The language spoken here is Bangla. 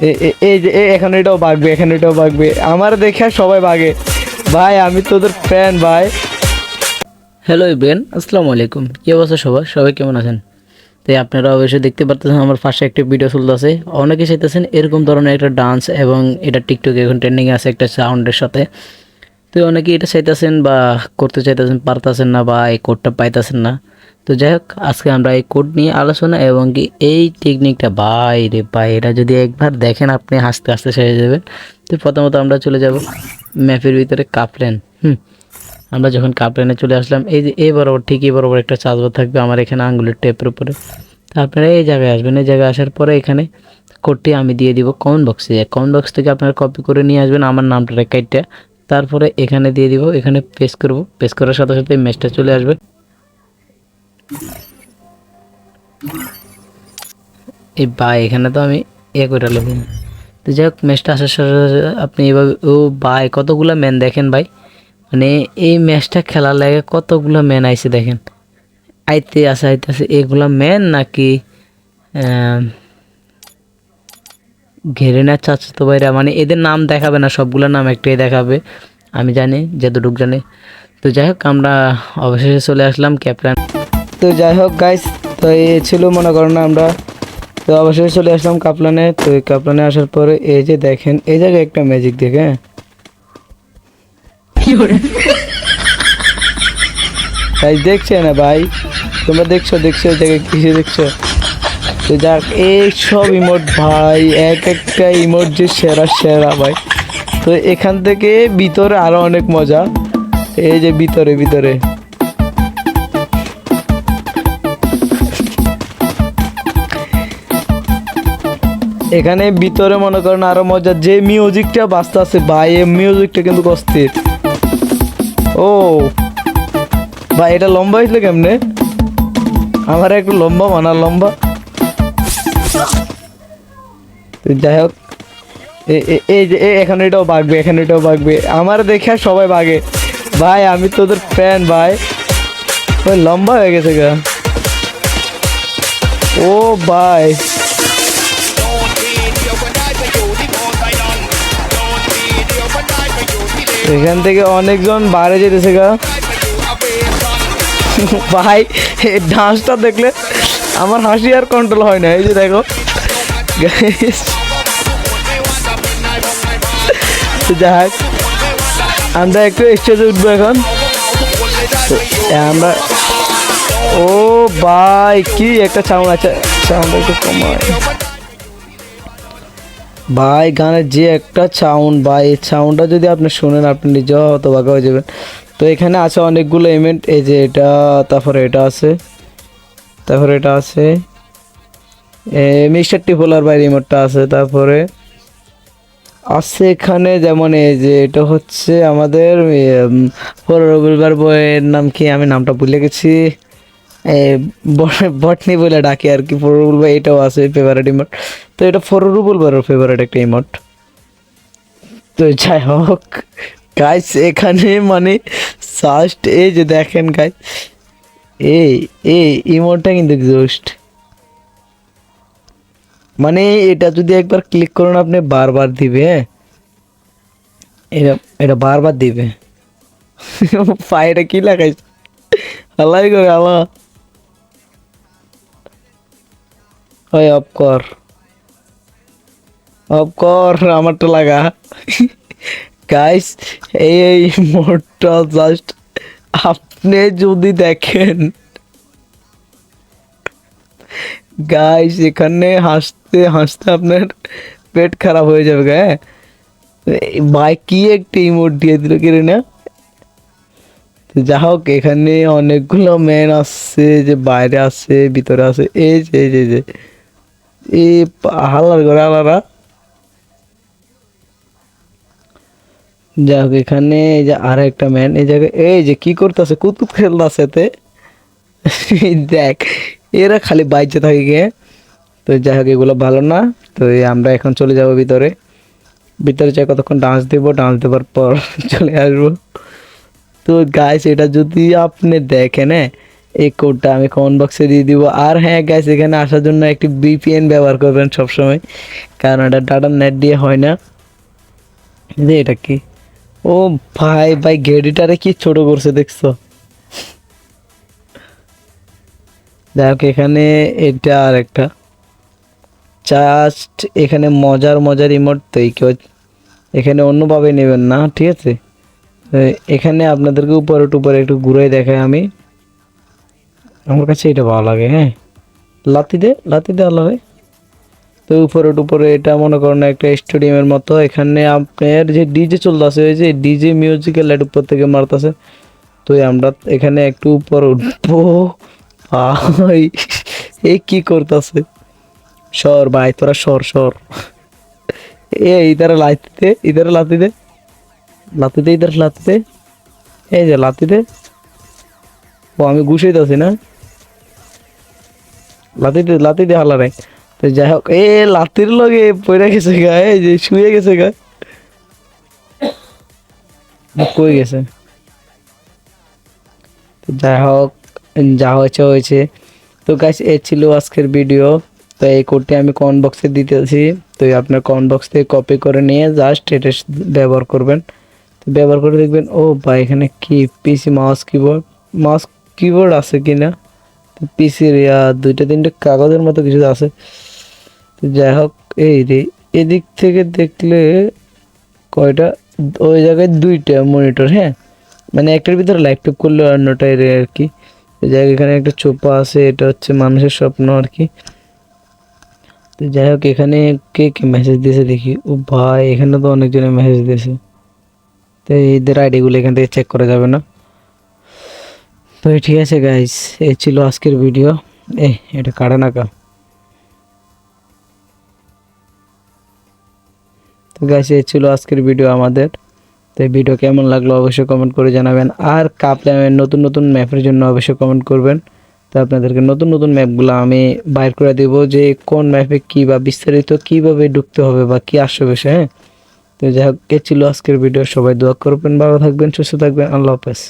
এ- এ- এই যে এখানে এটাও বাগবে এখানে এটাও বাগবে। আমার দেখে সবাই বাগে। ভাই আমি তোদের ফ্যান ভাই। হ্যালো ইব্রেন আসসালামু আলাইকুম। কি অবস্থা সবার? সবাই কেমন আছেন? তাই আপনারা অবশ্যই দেখতে পারতেছেন আমার পাশে একটি ভিডিও চলতেছে। অনেকে চাইতেছেন এরকম ধরনের একটা ডান্স এবং এটা টিকটকে এখন ট্রেন্ডিং আছে একটা সাউন্ডের সাথে। তো অনেকে এটা চাইতেছেন বা করতে চাইতেছেন, পারতেছেন না বা এই কোডটা পাইতেছেন না। তো যাই হোক, আজকে আমরা এই কোড নিয়ে আলোচনা এবং কি এই টেকনিকটা ভাই রে এটা যদি একবার দেখেন আপনি হাসতে হাসতে সেরে যাবেন। তো প্রথমত আমরা চলে যাব ম্যাপের ভিতরে কাপলেন হুম। আমরা যখন কাপড়েনে চলে আসলাম, এই যে এই বরাবর, ঠিক বরাবর একটা চার্জবার থাকবে আমার এখানে আঙ্গুলের টেপের উপরে। তো আপনারা এই জায়গায় আসবেন, এই জায়গায় আসার পরে এখানে কোডটি আমি দিয়ে দিব কমেন্ট বক্সে কমেন্ট বক্স থেকে আপনারা কপি করে নিয়ে আসবেন, আমার নামটা রেখাইটটা তারপরে এখানে দিয়ে দিব, এখানে পেস্ট করব। পেস্ট করার সাথে সাথে ম্যাচটা চলে আসবে। এই বা, এখানে তো আমি এ করে লিখুন তো যাই হোক ম্যাচটা আসার সাথে আপনি এভাবে, ও ভাই কতগুলো ম্যান দেখেন ভাই? মানে এই ম্যাচটা খেলার লাগে কতগুলো ম্যান আইছে দেখেন? আইতে আসে আইতে আসে, এগুলা ম্যান নাকি ঘেরে না চাচাতো ভাইরা মানে এদের নাম দেখাবে না সবগুলোর নাম একটাই দেখাবে আমি জানি যতটুকু জানি। তো যাই হোক আমরা অবশেষে চলে আসলাম ক্যাপ্টেন। তো যাই হোক গাইস তো এ ছিল মনে করেন আমরা। তো অবশেষে চলে আসলাম কাপলানে। তো এই কাপলানে আসার পরে এই যে দেখেন এই জায়গায় একটা ম্যাজিক দেখে ভাই দেখছে না ভাই? তোমরা দেখছ দেখছ এই জায়গায় কিসে দেখছ? তো যাক, এই সব ইমোট ভাই, এক একটা ইমোট যে সেরা সেরা ভাই। তো এখান থেকে ভিতরে আরও অনেক মজা। এই যে ভিতরে ভিতরে। এখানে ভিতরে মনে করেন আরও মজা, যে মিউজিকটা বাঁচতে আছে ভাই, এই মিউজিকটা কিন্তু অস্থির। ও, ভাই, এটা লম্বা হয়েছিল কেমনে? আমার একটু লম্বা মানা লম্বা। যাই হোক এই যে এখানে এটাও বাগবে, এখানে এটাও বাগবে। আমার দেখে সবাই বাগে। ভাই, আমি তো তোদের ফ্যান ভাই। ওই লম্বা হয়ে গেছে গা। ও ভাই। এখান থেকে অনেকজন বাইরে যেতেছে গা। ভাই ডান্সটা দেখলে আমার হাসি আর কন্ট্রোল হয় না। এই যে দেখো। যাই হোক, আমরা একটু স্টেজে উঠবো এখন। আমরা ও ভাই কি একটা সাউন্ড আছে সাউন্ড একটু কমায়। ভাই গানের যে একটা সাউন্ড ভাই এই সাউন্ডটা যদি আপনি শুনেন আপনি নিজেও হতভাগা হয়ে যাবেন। তো এখানে আছে অনেকগুলো ইভেন্ট এই যে এটা তারপরে এটা আছে তারপরে এটা আছে। মিস্টার টিফোলার বাইরে ইমোটটা আছে, তারপরে আছে এখানে যেমন এই যে, এটা হচ্ছে আমাদের রবিবার বইয়ের নাম কি? আমি নামটা ভুলে গেছি। বটনি বলে ডাকি আর কি ফররুবুল ভাই এটাও আছে ফেভারিট ইমোট তো এটা ফররুবুল ভাইয়ের ফেভারিট একটা ইমোট তো যাই হোক গাইস এখানে মানে জাস্ট এই যে দেখেন গাইস এই এই ইমোটটা কিন্তু জাস্ট মানে এটা যদি একবার ক্লিক করুন, আপনি বারবার দিবে হ্যাঁ? এটা এটা বারবার দিবে। পায়েটা কি লাগাইছ? আল্লাহ গো আল্লাহ। ওই, অফ কর। অফ কর, আমারটা লাগা। গাইস এই মোডটা জাস্ট আপনি যদি দেখেন গাইস এখানে হাসতে হাসতে আপনার পেট খারাপ হয়ে যাবে গা, হ্যাঁ ভাই কি একটা ইমোট দিয়ে দিল কি রে না তো যা হোক এখানে অনেকগুলো ম্যান আসছে যে বাইরে আছে ভিতরে আছে এই যে এই যে এই যে। এই হালার করে আলারা যাক এখানে এই যে আর একটা ম্যান এই জায়গায় এই যে কি করতেছে? কুতুব খেলতেছে তে এই দেখ এরা খালি বাইচে থাকে গিয়ে তো যাই হোক, এগুলো ভালো না। তো আমরা এখন চলে যাব ভিতরে। ভিতরে যাই, কতক্ষণ ডান্স দেবো? ডান্স দেওয়ার পর চলে আসব। তো গাইস এটা যদি আপনি দেখেন হ্যাঁ এই কোডটা আমি কমেন্ট বক্সে দিয়ে দিব। আর হ্যাঁ গাইস এখানে আসার জন্য একটি বিপিএন ব্যবহার করবেন সবসময়। কারণ এটা ডাটা নেট দিয়ে হয় না। যে এটা কি? ও ভাই ভাই গেডিটারে কি ছোট করছে, দেখছ? হোক এখানে এটা আর একটা জাস্ট এখানে মজার মজার ইমোট তো কেউ এখানে অন্যভাবে নেবেন না, ঠিক আছে? এখানে আপনাদেরকে উপরে টুপরে একটু ঘুরে দেখাই আমি। আমার কাছে এটা ভালো লাগে হ্যাঁ? লাতি দে লাতি দে আল্লাহ তো উপরে টুপরে এটা মনে করেন একটা স্টেডিয়ামের মতো। এখানে আপনার যে ডিজে চলতেছে, ওই যে ডিজে মিউজিক্যাল লাইট উপর থেকে মারতেছে। তো আমরা এখানে একটু উপর উঠবো। ভাই এই কি করতেছে? সর ভাই, তোরা সর সর। এ ইধারে লাতি দে ইধারে লাতি দে। লাতি দে ইধারে লাতি দে। এই যে লাতি দে। ও, আমি ঘুষেই আছি না? লাতি দে লাতি দে হালা রে তো যাই হোক, এ লাতির লগে পড়ে গেছে গা, এই যে শুয়ে গেছে গা। কই গেছে? যাই হোক যা হয়েছে হয়েছে। তো গাইস এ ছিল আজকের ভিডিও তো এই কোডটি আমি কমেন্ট বক্সে দিতেছি তো আপনার কমেন্ট বক্স থেকে কপি করে নিয়ে জাস্ট এটা ব্যবহার করবেন। তো ব্যবহার করে দেখবেন, ও বা এখানে কি PC mouse keyboard mouse keyboard আছে কি না? পিসির দুইটা তিনটে কাগজের মতো কিছু আছে। তো যাই হোক, এই রে, এদিক থেকে দেখলে কয়টা? ওই জায়গায় দুইটা মনিটর হ্যাঁ? মানে একটার ভিতরে ল্যাপটপ করলে অন্যটাই আর কি। এই জায়গায় এখানে একটা চোপা আছে, এটা হচ্ছে মানুষের স্বপ্ন আর কি। তো যাই হোক, এখানে কে কে মেসেজ দিয়েছে দেখি। ও ভাই, এখানে তো অনেকজনে মেসেজ দিয়েছে। তো এদের আইডিগুলো এখান থেকে চেক করা যাবে না। তো ঠিক আছে গাইস এই ছিল আজকের ভিডিও এ, এটা কাটে না কা তো গাইস এই ছিল আজকের ভিডিও আমাদের। তো ভিডিও কেমন লাগল অবশ্যই কমেন্ট করে জানাবেন। আর কাপলামের নতুন নতুন ম্যাপের জন্য অবশ্যই কমেন্ট করবেন। তো আপনাদেরকে নতুন নতুন ম্যাপগুলো আমি বাইর করে দেবো যে কোন ম্যাপে কী বা বিস্তারিত কীভাবে ঢুকতে হবে বা কী আসবে হ্যাঁ? তো যাই হোক ছিল আজকের ভিডিও সবাই দোয়া করবেন, ভালো থাকবেন, সুস্থ থাকবেন। আল্লাহ হাফেজ।